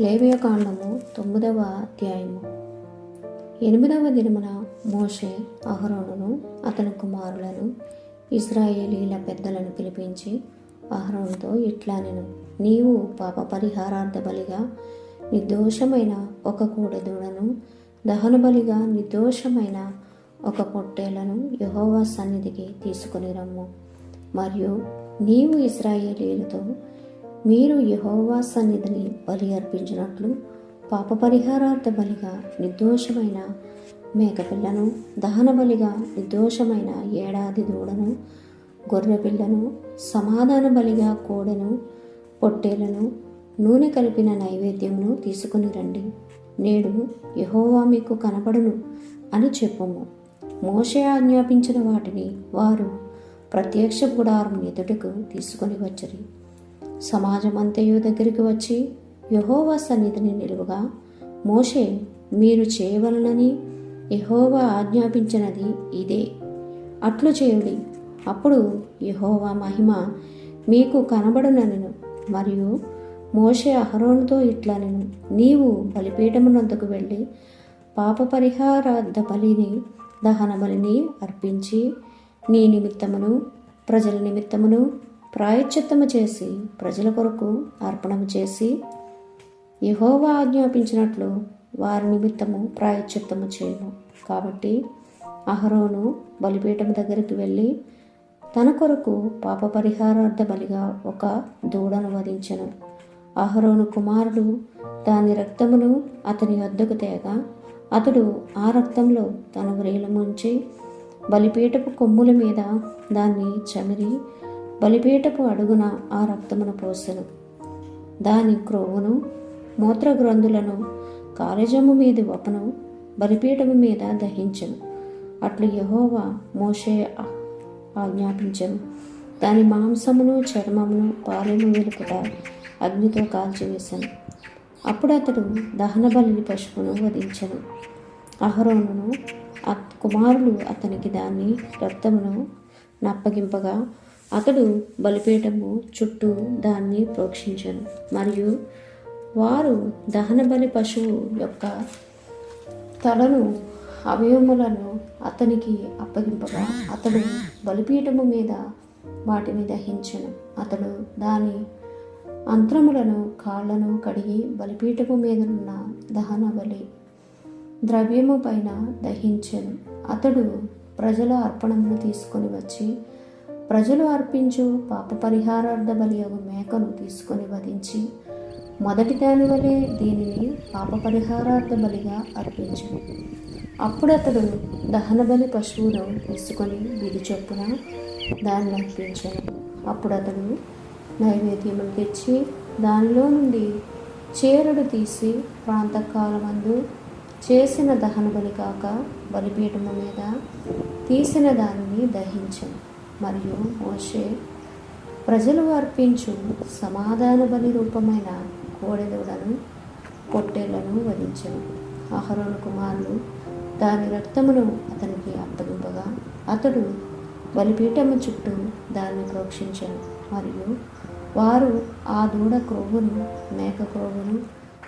లేవియకాండము తొమ్మిదవ అధ్యాయము. ఎనిమిదవ దినమున మోషే అహరోనును అతని కుమారులను ఇస్రాయేలీల పెద్దలను పిలిపించి అహరోనుతో ఇట్లా నేను నీవు పాప పరిహారార్థ బలిగా నిర్దోషమైన ఒక కోడెదూడను దహన బలిగా నిర్దోషమైన ఒక పొట్టేలను యహోవా సన్నిధికి తీసుకుని రమ్ము. మరియు నీవు ఇస్రాయేలీలతో మీరు యహోవా సన్నిధిని బలి అర్పించినట్లు పాప పరిహారార్థ బలిగా నిర్దోషమైన మేకపిల్లను దహన బలిగా నిర్దోషమైన ఏడాది దూడను గొర్రె పిల్లను సమాధాన బలిగా కోడెను పొట్టేలను నూనె కలిపిన నైవేద్యమును తీసుకుని రండి. నేడు యహోవా మీకు కనపడును అని చెప్పుము. మోషే ఆజ్ఞాపించిన వాటిని వారు ప్రత్యక్ష గుడారం ఎదుటకు తీసుకొని వచ్చరి. సమాజమంతయు దగ్గరికి వచ్చి యహోవా సన్నిధిని నిలువగా మోషే మీరు చేయవలనని యహోవా ఆజ్ఞాపించినది ఇదే. అట్లు చేయుడి. అప్పుడు యహోవా మహిమ మీకు కనబడునను మరియు మోషే అహరోనుతో ఇట్లా నేను నీవు బలిపీఠమునందుకు వెళ్ళి పాప పరిహారార్థ బలిని దహన బలిని అర్పించి నీ నిమిత్తమును ప్రజల నిమిత్తమును ప్రాయశ్చిత్తము చేసి ప్రజల కొరకు అర్పణము చేసి యహోవా ఆజ్ఞాపించినట్లు వారి నిమిత్తము ప్రాయశ్చిత్తము చేయను కాబట్టి అహరోను బలిపీఠం దగ్గరికి వెళ్ళి తన కొరకు పాప పరిహారార్థ బలిగా ఒక దూడను వధించను. అహరోను కుమారుడు దాని రక్తమును అతని వద్దకు తేగా అతడు ఆ రక్తంలో తన వ్రేలముంచి బలిపీఠపు కొమ్ముల మీద దాన్ని చమిరి బలిపీఠపు అడుగున ఆ రక్తమును పోసెను. దాని క్రోవును మూత్రగ్రంథులను కాలేజము మీది వపను బలిపీఠము మీద దహించను. అట్లు యహోవా మోషే ఆజ్ఞాపించను. దాని మాంసమును చర్మమును పాలెము వెలుకుట అగ్నితో కాల్చివేశాను అప్పుడు అతడు దహన బలి పశువును వధించను. అహరోనును అత్ కుమారులు అతనికి దాన్ని రక్తమును నప్పగింపగా అతడు బలిపీఠము చుట్టూ దాన్ని ప్రోక్షించను. మరియు వారు దహన బలి పశువు యొక్క తలను అవయవములను అతనికి అప్పగింపగా అతడు బలిపీఠము మీద వాటిని దహించను. అతడు దాని అంత్రములను కాళ్ళను కడిగి బలిపీఠము మీదనున్న దహన బలి ద్రవ్యము పైన దహించను. అతడు ప్రజల అర్పణమును తీసుకొని వచ్చి ప్రజలు అర్పించు పాప పరిహారార్థ బలి ఒక మేకను తీసుకొని వధించి మొదటి దాని వలె దీనిని పాప పరిహారార్థ బలిగా అర్పించు. అప్పుడు అతడు దహన బలి పశువును తీసుకొని విధి చొప్పున దాన్ని అర్పించాను అప్పుడు అతడు నైవేద్యమును తెచ్చి దానిలో నుండి చీరడు తీసి ప్రాంతకాలమందు చేసిన దహన బలి కాక బలిపీఠము మీద తీసిన దానిని దహించాడు మరియు మోషే ప్రజలు అర్పించు సమాధాన బలి రూపమైన కోడెదూడను పొట్టేళ్ళను వధించను. అహరోను కుమారులు దాని రక్తమును అతనికి అప్పగింపగా అతడు బలిపీఠము చుట్టూ దాన్ని ప్రోక్షించను. మరియు వారు ఆ దూడ క్రొవ్వును మేక క్రొవ్వును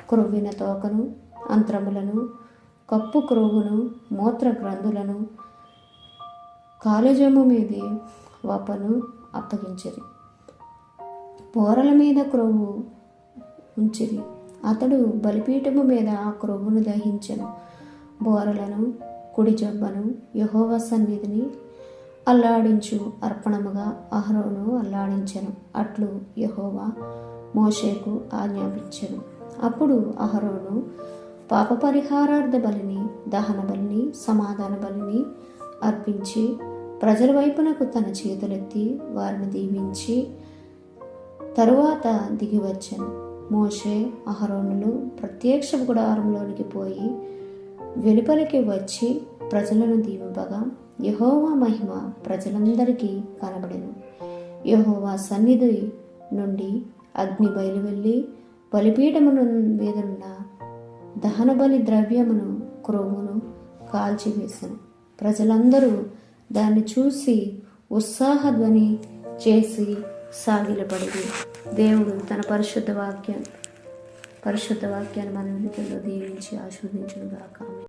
క్రొవ్విన తోకను అంత్రములను కప్పు క్రొవ్వును మూత్ర గ్రంథులను కాలేజము మీది వపను అప్పగించిరి. పోరల మీద క్రొవ్వు ఉంచిరి. అతడు బలిపీఠము మీద ఆ క్రొవ్వును దహించెను. బోరలను కుడి జబ్బను యహోవ సన్నిధిని అల్లాడించు అర్పణముగా అహరోను అల్లాడించెను. అట్లు యహోవా మోషేకు ఆజ్ఞాపించెను. అప్పుడు అహరోను పాప పరిహారార్థ బలిని దహన బలిని సమాధాన బలిని అర్పించి ప్రజల వైపునకు తన చేతులెత్తి వారిని దీవించి తరువాత దిగివచ్చాను మోషే అహరోనులు ప్రత్యక్ష గుడారంలోనికి పోయి వెలుపలికి వచ్చి ప్రజలను దీవింపగా యహోవా మహిమ ప్రజలందరికీ కనబడెను. యహోవా సన్నిధి నుండి అగ్ని బయలువెళ్ళి బలిపీఠమును మీదున్న దహన బలి ద్రవ్యమును క్రొవ్వును కాల్చివేశాను ప్రజలందరూ దాన్ని చూసి ఉత్సాహధ్వని చేసి సాగిలపడింది. దేవుడు తన పరిశుద్ధ వాక్యం పరిశుద్ధ వాక్యాన్ని మన వినికిల్లో దీవించి ఆస్వాదించును గాక